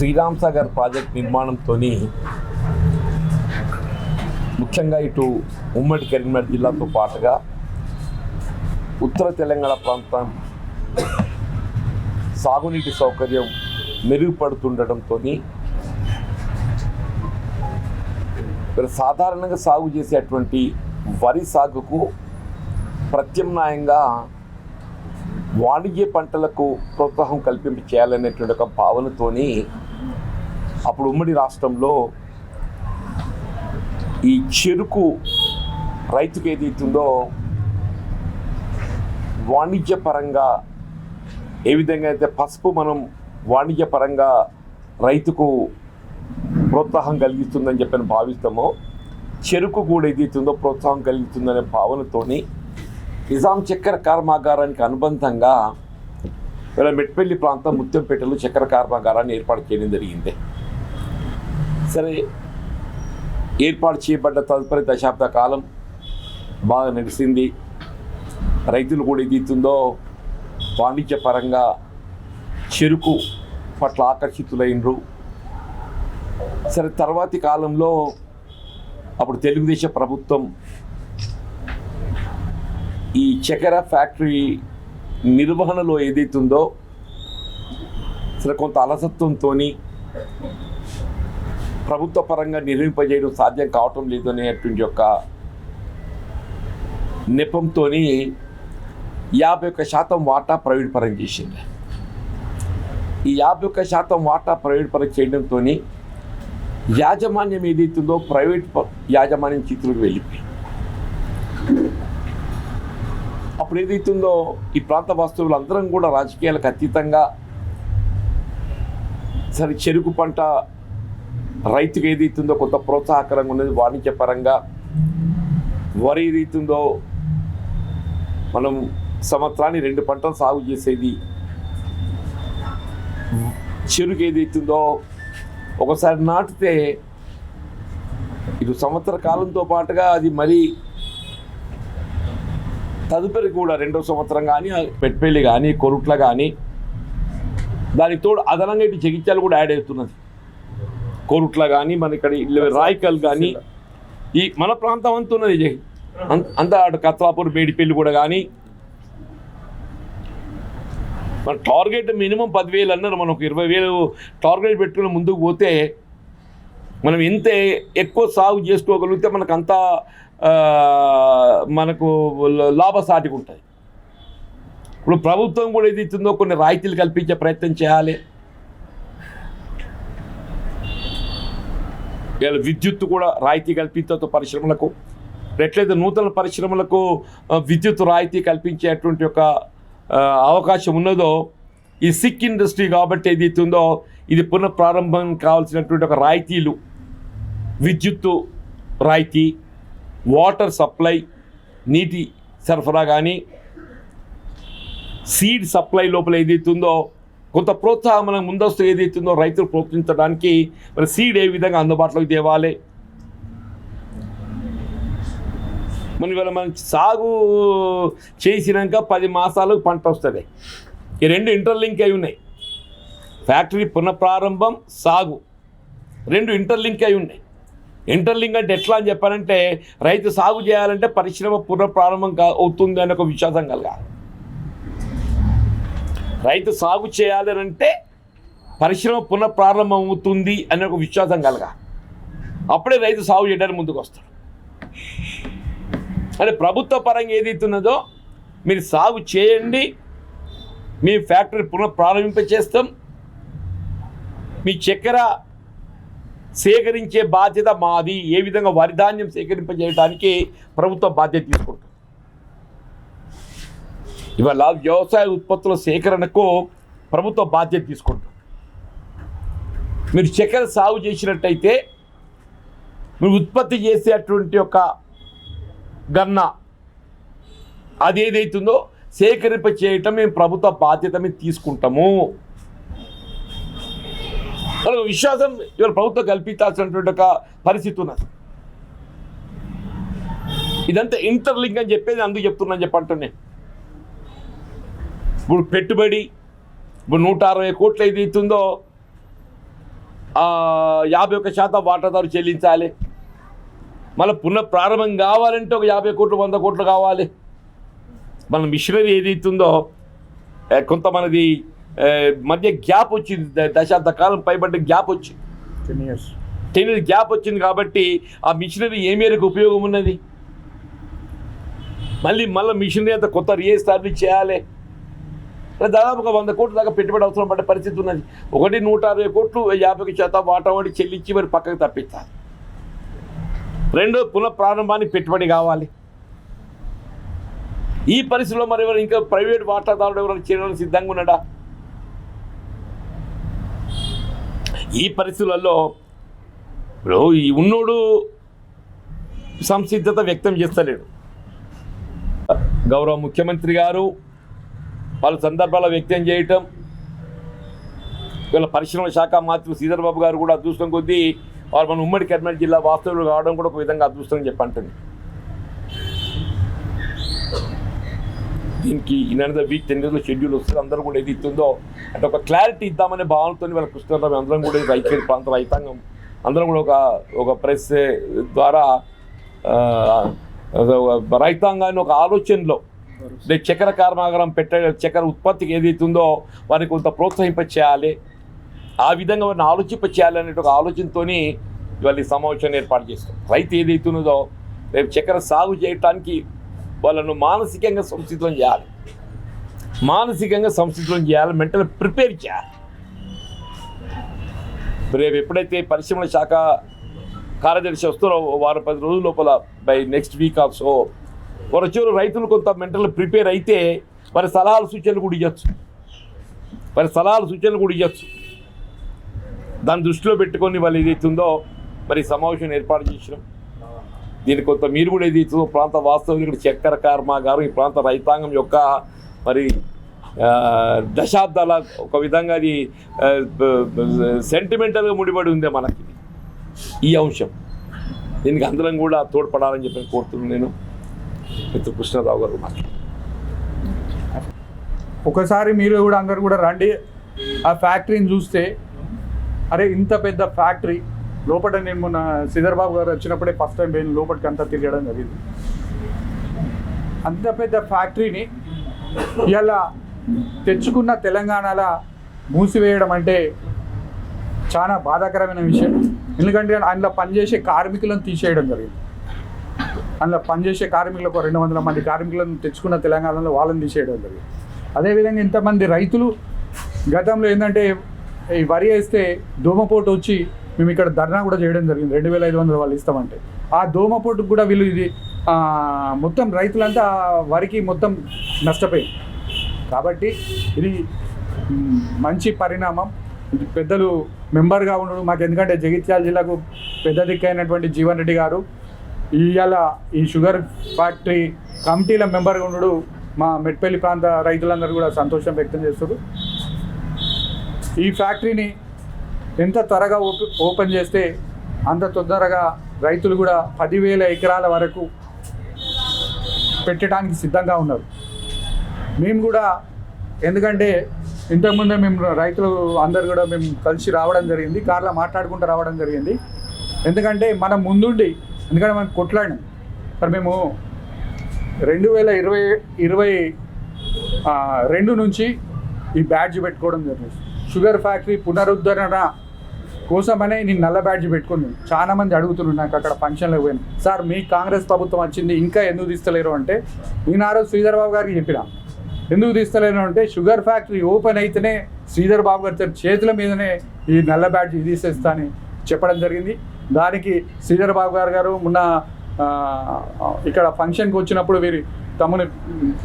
Sriram Sagar project నిర్మాణంతో ముఖ్యంగా ఇటు ఉమ్మడి కరీంనగర్ జిల్లాతో పాటుగా ఉత్తర తెలంగాణ ప్రాంతం సాగునీటి సౌకర్యం మెరుగుపడుతుండటంతో సాధారణంగా సాగు చేసేటువంటి వరి సాగుకు ప్రత్యామ్నాయంగా వాణిజ్య పంటలకు ప్రోత్సాహం కల్పింపు చేయాలనేటువంటి ఒక భావనతోని అప్పుడు ఉమ్మడి రాష్ట్రంలో ఈ చెరుకు రైతుకు ఏదైతుందో వాణిజ్యపరంగా ఏ విధంగా అయితే పసుపు మనం వాణిజ్యపరంగా రైతుకు ప్రోత్సాహం కలిగిస్తుందని చెప్పని భావిస్తామో చెరుకు కూడా ఏదైతుందో ప్రోత్సాహం కలిగిస్తుందనే భావనతోని నిజాం చక్కెర కర్మాగారానికి అనుబంధంగా ఇలా మెట్పల్లి ప్రాంతం ముత్యంపేటలో చక్కెర కర్మాగారాన్ని ఏర్పాటు చేయడం జరిగింది. సరే ఏర్పాటు చేయబడ్డ తదుపరి దశాబ్ద కాలం బాగా నడిచింది రైతులు కూడా ఏదైతుందో వాణిజ్య పరంగా చెరుకు పట్ల ఆకర్షితులైనరు. సరే తర్వాతి కాలంలో అప్పుడు తెలుగుదేశం ప్రభుత్వం ఈ చక్కెర ఫ్యాక్టరీ నిర్వహణలో ఏదైతుందో సరే కొంత అలసత్వంతో ప్రభుత్వ పరంగా నిర్మింపజేయడం సాధ్యం కావటం లేదు అనేటువంటి యొక్క నెపంతో యాభై ఒక్క శాతం వాటా ప్రైవేట్ పరం చేసింది. ఈ యాభై ఒక్క శాతం వాటా ప్రైవేట్ పరం చేయడంతో యాజమాన్యం ఏదైతుందో ప్రైవేట్ యాజమాన్యం చేతులకు వెళ్ళిపోయింది. అప్పుడు ఏదైతుందో ఈ ప్రాంత వాస్తవులు అందరం కూడా రాజకీయాలకు అతీతంగా సరే చెరుకు పంట రైతుకు ఏదైతుందో కొంత ప్రోత్సాహకరంగా ఉన్నది వాణిజ్యపరంగా. వరి వరి ఏదైతుందో మనం సంవత్సరాన్ని రెండు పంటలు సాగు చేసేది. చెరుకు ఏదైతుందో ఒకసారి నాటితే ఇటు సంవత్సర కాలంతో పాటుగా అది మరీ తదుపరి కూడా రెండో సంవత్సరం కానీ పెట్పెల్లి కానీ కొరుట్ల కానీ దానికి తోడు అదనంగా ఇటు జగిత్యాలు కూడా యాడ్ అవుతున్నది. కోరుట్ల కానీ మన ఇక్కడ రాయకల్ కానీ ఈ మన ప్రాంతం అంతా ఉన్నది అంతా అటు కత్లాపూర్ బేడిపల్లి కూడా కానీ మన టార్గెట్ మినిమం పదివేలు అన్నారు. మనం ఒక ఇరవై వేలు టార్గెట్ పెట్టుకుని ముందుకు పోతే మనం ఎంత ఎక్కువ సాగు చేసుకోగలిగితే మనకు అంత మనకు లాభసాటిగా ఉంటుంది ఇప్పుడు ప్రభుత్వం కూడా ఏది ఇస్తుందో కొన్ని రాయితీలు కల్పించే ప్రయత్నం చేయాలి. ఇలా విద్యుత్ కూడా రాయితీ కల్పించతో పరిశ్రమలకు ఎట్లయితే నూతన పరిశ్రమలకు విద్యుత్ రాయితీ కల్పించేటువంటి ఒక అవకాశం ఉన్నదో ఈ సిక్ ఇండస్ట్రీ కాబట్టి ఏదైతుందో ఇది పునఃప్రారంభం కావాల్సినటువంటి ఒక రాయితీలు. విద్యుత్తు రాయితీ వాటర్ సప్లై నీటి సరఫరా కానీ సీడ్ సప్లై లోపల ఏదైతుందో కొంత ప్రోత్సాహం మనం ముందస్తు ఏదైతుందో రైతులు ప్రోత్సహించడానికి మరి సీడ్ ఏ విధంగా అందుబాటులోకి తేవాలి? మన ఇవాళ మనం సాగు చేసినాక పది మాసాలకు పంట వస్తుంది. ఈ రెండు ఇంటర్లింక్ అయి ఉన్నాయి. ఫ్యాక్టరీ పునఃప్రారంభం సాగు. రెండు ఇంటర్లింక్ అయి ఉన్నాయి. ఇంటర్లింక్ అంటే ఎట్లా అని చెప్పారంటే రైతు సాగు చేయాలంటే పరిశ్రమ పునఃప్రారంభం కా అవుతుంది అనే ఒక విశ్వాసం కలగాలి. రైతు సాగు చేయాలనంటే అంటే పరిశ్రమ పునఃప్రారంభం అవుతుంది అనే ఒక విశ్వాసం కలగ. అప్పుడే రైతు సాగు చేయడానికి ముందుకు వస్తాడు అంటే ప్రభుత్వ పరంగా ఏదైతున్నదో మీరు సాగు చేయండి మీ ఫ్యాక్టరీ పునఃప్రారంభింపచేస్తాం చేస్తాం మీ చక్కెర సేకరించే బాధ్యత మాది ఏ విధంగా వరిధాన్యం సేకరింపజేయడానికి ప్రభుత్వ బాధ్యత తీసుకుంటుంది ఇవాళ వ్యవసాయ ఉత్పత్తుల సేకరణకు ప్రభుత్వ బాధ్యత తీసుకుంటుంది. మీరు చక్కెర సాగు చేసినట్టయితే మీరు ఉత్పత్తి చేసేటువంటి ఒక గన్న అది ఏదైతుందో సేకరింప చేయటం మేము ప్రభుత్వ బాధ్యత మేము తీసుకుంటాము. మనకు విశ్వాసం ఇవాళ ప్రభుత్వం కల్పించాల్సినటువంటి ఒక పరిస్థితి ఉన్నది. ఇదంతా ఇంటర్లింక్ అని చెప్పేది అందుకు చెప్తున్నాను చెప్పంటున్నాను ఇప్పుడు పెట్టుబడి ఇప్పుడు నూట అరవై కోట్లు ఏది ఆ, యాభై ఒక్క శాతం వాటాదారు చెల్లించాలి. మళ్ళీ పునః ప్రారంభం కావాలంటే ఒక యాభై కోట్లు వంద కోట్లు కావాలి. మన మిషనరీ ఏదైతుందో ఏ, కొంత మనది మధ్య గ్యాప్ వచ్చింది దశాబ్ద కాలం పైబడ్డ గ్యాప్ వచ్చింది ten years ten years gap వచ్చింది కాబట్టి ఆ మిషనరీ ఏ మేరకు ఉపయోగం ఉన్నది? మళ్ళీ మళ్ళీ మిషనరీ అంతా కొత్త రీఎస్టాబ్లిష్ చేయాలి. దాదాపు ఒక వంద కోట్ల దాకా పెట్టుబడి అవసరం పడే పరిస్థితి ఉన్నది. ఒకటి నూట అరవై కోట్లు యాభై శాతం వాటా వాడి చెల్లించి మరి పక్కకు తప్పించాలి రెండో పునఃప్రారంభానికి పెట్టుబడి కావాలి. ఈ పరిస్థితిలో మరి ఎవరు ఇంకా ప్రైవేట్ వాటాదారుడు ఎవరైనా చేయడానికి సిద్ధంగా ఉన్నాడా? ఈ పరిస్థితులలో ఇప్పుడు ఈ ఉన్నోడు సంసిద్ధత వ్యక్తం చేస్తలేడు. గౌరవ ముఖ్యమంత్రి గారు పలు సందర్భాల్లో వ్యక్తం చేయటం వీళ్ళ పరిశ్రమల శాఖ మంత్రి శ్రీధర్ బాబు గారు కూడా అదృష్టం కొద్దీ వారు మన ఉమ్మడి కర్నూలు జిల్లా వాస్తవులు కావడం కూడా ఒక విధంగా అదృష్టం అని చెప్పంటుంది దీనికి ఇన్నర్ వీక్ టెన్ డేస్లో షెడ్యూల్ వస్తుంది అందరూ కూడా ఏది ఇస్తుందో అంటే ఒక క్లారిటీ ఇద్దామనే భావనతో వాళ్ళ కృష్ణరావు అందరం కూడా రైతు ప్రాంత రైతాంగం అందరం కూడా ఒక ఒక ప్రెస్ ద్వారా రైతాంగాన్ని ఒక ఆలోచనలో చక్కెర కర్మాగారం పెట్టే చక్కెర ఉత్పత్తికి ఏదైతుందో వారికి కొంత ప్రోత్సహింప చేయాలి ఆ విధంగా వారిని ఆలోచింప చేయాలి అనే ఒక ఆలోచనతోని ఇవాళ ఈ సమావేశాన్ని ఏర్పాటు చేస్తాం. రైతు ఏదైతున్నదో రేపు చక్కెర సాగు చేయటానికి వాళ్ళను మానసికంగా సంసిద్ధం చేయాలి. మానసికంగా సంసిద్ధం చేయాలి మెంటల్ ప్రిపేర్ చేయాలి. రేపు ఎప్పుడైతే పరిశ్రమల శాఖ కార్యదర్శి వస్తారో వారు వారం పది రోజుల లోపల by next week of so వారు వచ్చారు రైతులు కొంత మెంటల్ ప్రిపేర్ అయితే వారి సలహాలు సూచనలు కూడా ఇవ్వచ్చు వారి సలహాలు సూచనలు కూడా ఇవ్వచ్చు దాన్ని దృష్టిలో పెట్టుకొని వాళ్ళు ఏదైతుందో మరి సమావేశం ఏర్పాటు చేసినాం. దీని కొంత మీరు కూడా ఏదైతుందో ప్రాంత వాస్తవికుడు చక్కెర కర్మాగారం ఈ ప్రాంత రైతాంగం యొక్క మరి దశాబ్దాల ఒక విధంగా అది సెంటిమెంటల్గా ముడిపడి ఉందే మనకి. ఈ అంశం. దీనికి అందరం కూడా తోడ్పడాలని చెప్పి కోరుతున్నాను నేను. మిత్ర కృష్ణరావు గారు మాట్లాడు ఒకసారి మీరు కూడా అందరు కూడా రండి. ఆ ఫ్యాక్టరీని చూస్తే అరే ఇంత పెద్ద ఫ్యాక్టరీ. లోపల నేను మొన్న సిదర్బాబు గారు వచ్చినప్పుడే ఫస్ట్ టైం పోయిన లోపలికి అంతా తిరగడం జరిగింది. అంత పెద్ద ఫ్యాక్టరీని ఇలా తెచ్చుకున్న తెలంగాణలో మూసివేయడం అంటే చాలా బాధాకరమైన విషయం. ఎందుకంటే అందులో పనిచేసే కార్మికులను తీసేయడం జరిగింది. అందులో పనిచేసే కార్మికులకు రెండు వందల మంది కార్మికులను తెచ్చుకున్న తెలంగాణలో వాళ్ళని తీసేయడం జరిగింది. అదేవిధంగా ఇంతమంది రైతులు గతంలో ఏంటంటే ఈ వరి వేస్తే దోమపోటు వచ్చి మేము ఇక్కడ ధర్నా కూడా చేయడం జరిగింది. రెండు వేల ఐదు వందలు వాళ్ళు ఇస్తామంటే. ఆ దోమపోటుకు కూడా వీళ్ళు ఇది మొత్తం రైతులంతా వరికి మొత్తం నష్టపోయింది. కాబట్టి ఇది మంచి పరిణామం. పెద్దలు మెంబర్గా ఉండడం మాకు ఎందుకంటే జగిత్యాల జిల్లాకు పెద్ద దిక్కైనటువంటి జీవన్ రెడ్డి గారు ఇవాళ ఈ షుగర్ ఫ్యాక్టరీ కమిటీల మెంబర్గా ఉండడు మా మెట్పల్లి ప్రాంత రైతులందరూ కూడా సంతోషం వ్యక్తం చేస్తారు ఈ ఫ్యాక్టరీని ఎంత త్వరగా ఓపెన్ చేస్తే అంత తొందరగా రైతులు కూడా పదివేల ఎకరాల వరకు పెట్టడానికి సిద్ధంగా ఉన్నారు. మేము కూడా ఎందుకంటే ఇంతకుముందే మేము రైతులు అందరు కూడా మేము కలిసి రావడం జరిగింది కార్లో మాట్లాడుకుంటూ రావడం జరిగింది. ఎందుకంటే మనం ముందుండి ఎందుకంటే మనం కొట్లాడినాం. మరి మేము రెండు వేల ఇరవై ఇరవై రెండు నుంచి ఈ బ్యాడ్జ్ పెట్టుకోవడం జరిగింది. షుగర్ ఫ్యాక్టరీ పునరుద్ధరణ కోసమనే నేను నల్ల బ్యాడ్జ్ పెట్టుకున్నాను చాలా మంది అడుగుతున్నారు నాకు అక్కడ ఫంక్షన్లకు పోయిన సార్ మీ కాంగ్రెస్ ప్రభుత్వం వచ్చింది ఇంకా ఎందుకు తీస్తలేరు అంటే నేను ఆ రోజు శ్రీధర్ బాబు గారికి చెప్పిన. ఎందుకు తీస్తలేరు అంటే షుగర్ ఫ్యాక్టరీ ఓపెన్ అయితేనే శ్రీధర్ బాబు గారి తన చేతుల మీదనే ఈ నల్ల బ్యాడ్జ్ తీసేస్తా అని చెప్పడం జరిగింది. దానికి శ్రీధర్ బాబు గారు గారు మొన్న ఇక్కడ ఫంక్షన్కి వచ్చినప్పుడు వీరి తమ్ముని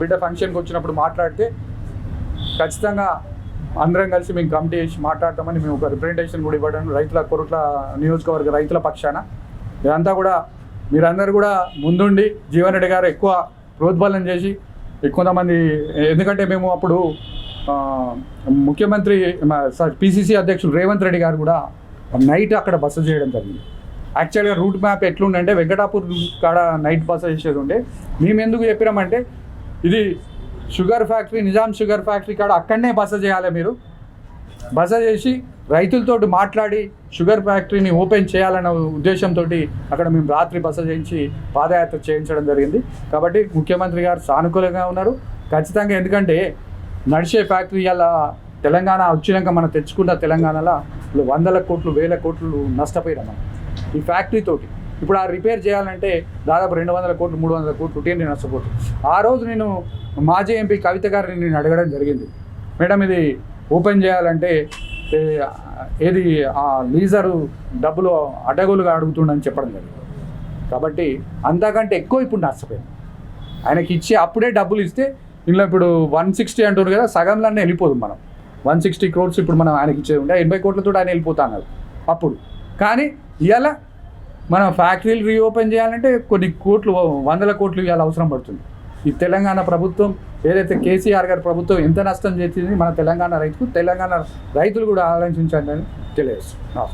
బిడ్డ ఫంక్షన్కి వచ్చినప్పుడు మాట్లాడితే ఖచ్చితంగా అందరం కలిసి మేము కమిటీ చేసి మాట్లాడతామని మేము ఒక రిప్రజెంటేషన్ కూడా ఇవ్వడం రైతుల కొరట్ల నియోజకవర్గ రైతుల పక్షాన. ఇదంతా కూడా మీరందరూ కూడా ముందుండి జీవన్ రెడ్డి గారు ఎక్కువ ప్రోద్బలం చేసి కొంతమంది ఎందుకంటే మేము అప్పుడు ముఖ్యమంత్రి పిసిసి అధ్యక్షుడు రేవంత్ రెడ్డి గారు కూడా నైట్ అక్కడ బస చేయడం జరిగింది. యాక్చువల్గా రూట్ మ్యాప్ ఎట్లుండంటే వెంకటాపూర్ కాడ నైట్ బస చేసేది ఉండే. మేము ఎందుకు చెప్పినామంటే ఇది sugar factory Nizam sugar factory కాడ అక్కడనే బస చేయాలి మీరు. బస చేసి రైతులతో మాట్లాడి షుగర్ ఫ్యాక్టరీని ఓపెన్ చేయాలన్న ఉద్దేశంతో అక్కడ మేము రాత్రి బస చేయించి పాదయాత్ర చేయించడం జరిగింది. కాబట్టి ముఖ్యమంత్రి గారు సానుకూలంగా ఉన్నారు. ఖచ్చితంగా ఎందుకంటే నడిచే ఫ్యాక్టరీ అలా తెలంగాణ వచ్చినాక మనం తెచ్చుకున్న తెలంగాణలో ఇప్పుడు వందల కోట్లు వేల కోట్లు నష్టపోయినాం మనం. ఈ ఫ్యాక్టరీ తోటి. ఇప్పుడు ఆ రిపేర్ చేయాలంటే దాదాపు రెండు వందల కోట్లు మూడు వందల కోట్లు ఉంటే నేను నష్టపోతుంది ఆ రోజు నేను మాజీ ఎంపీ కవిత గారిని నేను అడగడం జరిగింది. మేడం ఇది ఓపెన్ చేయాలంటే ఏది ఆ లీజరు డబ్బులు అడ్డగోలుగా అడుగుతుండని చెప్పడం జరిగింది. కాబట్టి అంతకంటే ఎక్కువ ఇప్పుడు నష్టపోయింది ఆయనకి ఇచ్చి అప్పుడే డబ్బులు ఇస్తే ఇందులో ఇప్పుడు వన్ సిక్స్టీ అంటున్నారు కదా సగంలోనే వెళ్ళిపోదు మనం. వన్ సిక్స్టీ క్రోర్స్ ఇప్పుడు మనం ఆయనకి ఇచ్చే ఉంటే ఎనభై కోట్లతో ఆయన వెళ్ళిపోతాను అప్పుడు. కానీ ఇవాళ మనం ఫ్యాక్టరీలు రీఓపెన్ చేయాలంటే కొన్ని కోట్లు వందల కోట్లు ఇవాళ అవసరం పడుతుంది. ఈ తెలంగాణ ప్రభుత్వం ఏదైతే కేసీఆర్ గారి ప్రభుత్వం ఎంత నష్టం చేసింది మన తెలంగాణ రైతుకు తెలంగాణ రైతులు కూడా ఆలోచించండి అని తెలియజేస్తున్నాం